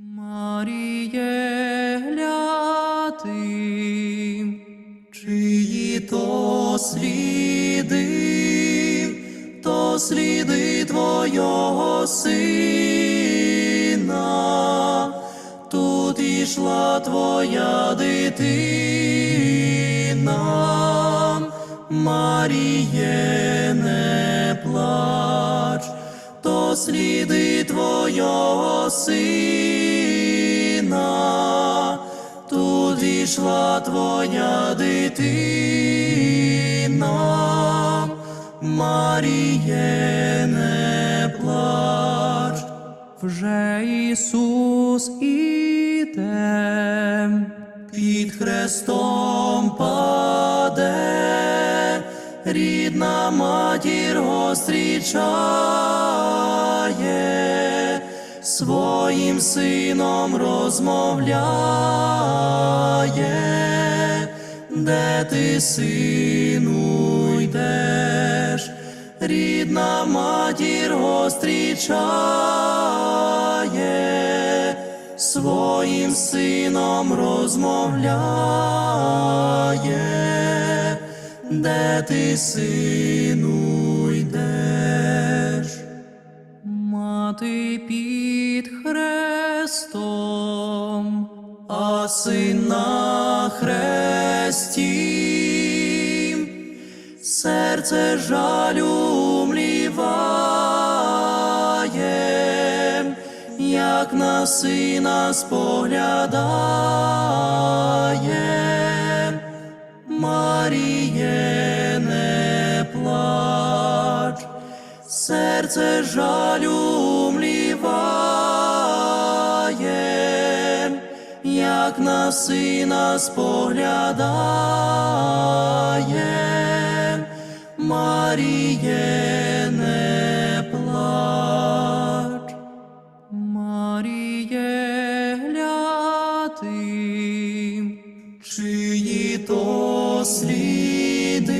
Маріє, гляди, чиї то сліди, то сліди Твого сина, тут ішла Твоя дитина, Маріє, не плач, сліди Твого сина, тут ішла Твоя дитина, Маріє, не плач, вже Ісус іде, під хрестом паде, рідна матір його зустрічає, своїм сином розмовляє, де ти, сину, йдеш, рідна матір зустрічає, своїм сином розмовляє, де ти, сину, Мати під хрестом, а син на хресті, серце жалю мліває, як на сина споглядає. Маріє, серце жалю мліває, як на сина споглядає, Маріє, не плач, Маріє, гляди, чиї то сліди,